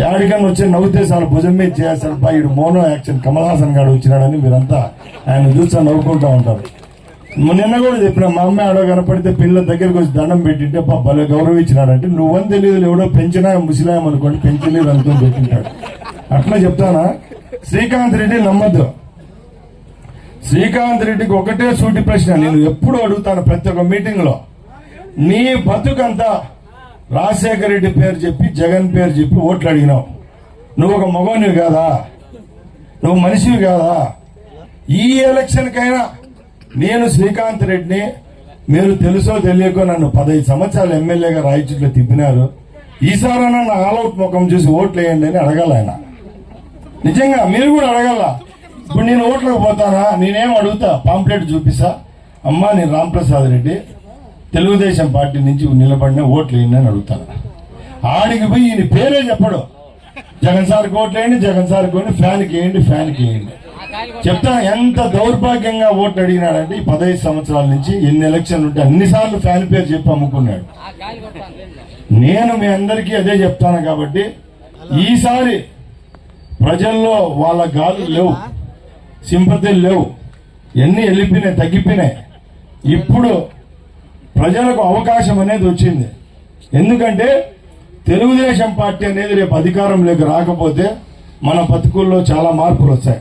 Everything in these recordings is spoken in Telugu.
యాడికన్నా వచ్చి నవ్వుతేసాలు భుజం మీద చేయాల్సిన పైడు మోనో యాక్షన్ కమల్ హాసన్ గారు వచ్చినాడని మీరంతా ఆయన చూస్తా నవ్వుకుంటా ఉంటారు. నిన్న కూడా చెప్పిన మా అమ్మాయి ఆడో కనపడితే పిల్లల దగ్గరికి వచ్చి దండం పెట్టింటే భలే గౌరవించినాడంటే నువ్వని తెలియదు ఎవడో పెంచినా ముసిలాయం అనుకోండి పెంచలేదు అనుకుని పెట్టింటాడు. అట్లా చెప్తానా? శ్రీకాంత్ రెడ్డి నమ్మద్దు. శ్రీకాంత్ రెడ్డికి ఒకటే సూటి ప్రశ్న నేను ఎప్పుడు అడుగుతాను ప్రతి ఒక్క మీటింగ్లో నీ బతుకంతా రాజశేఖర రెడ్డి పేరు చెప్పి జగన్ పేరు చెప్పి ఓట్లు అడిగినావు. నువ్వు ఒక మగోనివి కాదా? నువ్వు మనిషివి కాదా? ఈ ఎలక్షన్ కైనా నేను శ్రీకాంత్ రెడ్డిని మీరు తెలుసో తెలియకో నన్ను పదహైదు సంవత్సరాలు ఎమ్మెల్యేగా రాయచూట్లో తిప్పినారు. ఈసారైనా నా ఆల్అౌట్ ముఖం చూసి ఓట్లు వేయండి అని అడగాల ఆయన. నిజంగా మీరు కూడా అడగాల. ఇప్పుడు నేను ఓట్లకు పోతానా? నేనేం అడుగుతా? పాంప్లెట్ చూపిస్తా. అమ్మా నేను రాంప్రసాద్ రెడ్డి. తెలుగుదేశం పార్టీ నుంచి నిలబడిన ఓట్లు వేయండి అని అడుగుతాను ఆడికి పోయి ఈయన పేరే చెప్పడు. జగన్ సార్కి ఓట్లు వేయండి జగన్ సార్కి వేయండి ఫ్యాన్కి వేయండి ఫ్యాన్కి వేయండి. చెప్తా ఎంత దౌర్భాగ్యంగా ఓట్లు అడిగినాడంటే ఈ పదహైదు సంవత్సరాల నుంచి ఎన్ని ఎలక్షన్లు ఉంటే అన్నిసార్లు ఫ్యాన్ పేరు చెప్పి అమ్ముకున్నాడు. నేను మీ అందరికీ అదే చెప్తాను కాబట్టి ఈసారి ప్రజల్లో వాళ్ళ గాలు లేవు సింపతిలు లేవు ఎన్ని వెళ్ళిపోయినాయి తగ్గిపోయినాయి. ఇప్పుడు ప్రజలకు అవకాశం అనేది వచ్చింది. ఎందుకంటే తెలుగుదేశం పార్టీ అనేది రేపు అధికారంలోకి రాకపోతే మన బతుకుల్లో చాలా మార్పులు వచ్చాయి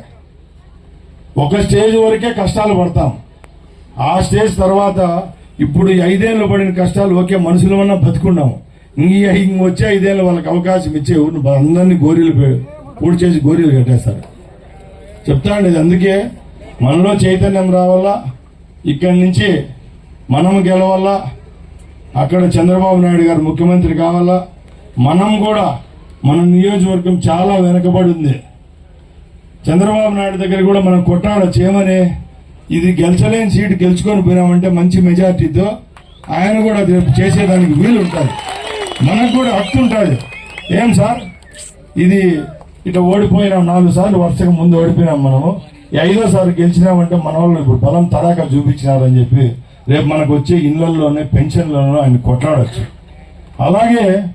ఒక స్టేజ్ వరకే కష్టాలు పడతాం. ఆ స్టేజ్ తర్వాత ఇప్పుడు ఐదేళ్ళు పడిన కష్టాలు ఓకే మనుషులమన్నా బతుకున్నాము ఇంక ఈ- వచ్చే ఐదేళ్ళు వాళ్ళకి అవకాశం ఇచ్చే అందరినీ గోరీలు పూడి చేసి గోరీలు కట్టేస్తారు. చెప్తాండి ఇది అందుకే మనలో చైతన్యం రావాలా? ఇక్కడి నుంచి మనం గెలవాలా? అక్కడ చంద్రబాబు నాయుడు గారు ముఖ్యమంత్రి కావాలా? మనం కూడా మన నియోజకవర్గం చాలా వెనకబడి ఉంది. చంద్రబాబు నాయుడు దగ్గర కూడా మనం కొట్టాడ చేయమని? ఇది గెలిచలేని సీటు గెలుచుకొని పోయినామంటే మంచి మెజార్టీతో ఆయన కూడా రేపు చేసేదానికి వీలు ఉంటుంది మనకు కూడా హక్కు ఉంటుంది. ఏం సార్? ఇది ఇట్లా ఓడిపోయినాం నాలుగు సార్లు వరుసగా ముందు ఓడిపోయినాం మనము. ఐదోసారి గెలిచినామంటే మన వాళ్ళు ఇప్పుడు బలం తడాక చూపించినారని చెప్పి రేపు మనకు వచ్చే ఇళ్ళలోనే పెన్షన్లలో ఆయన కొట్లాడచ్చు. అలాగే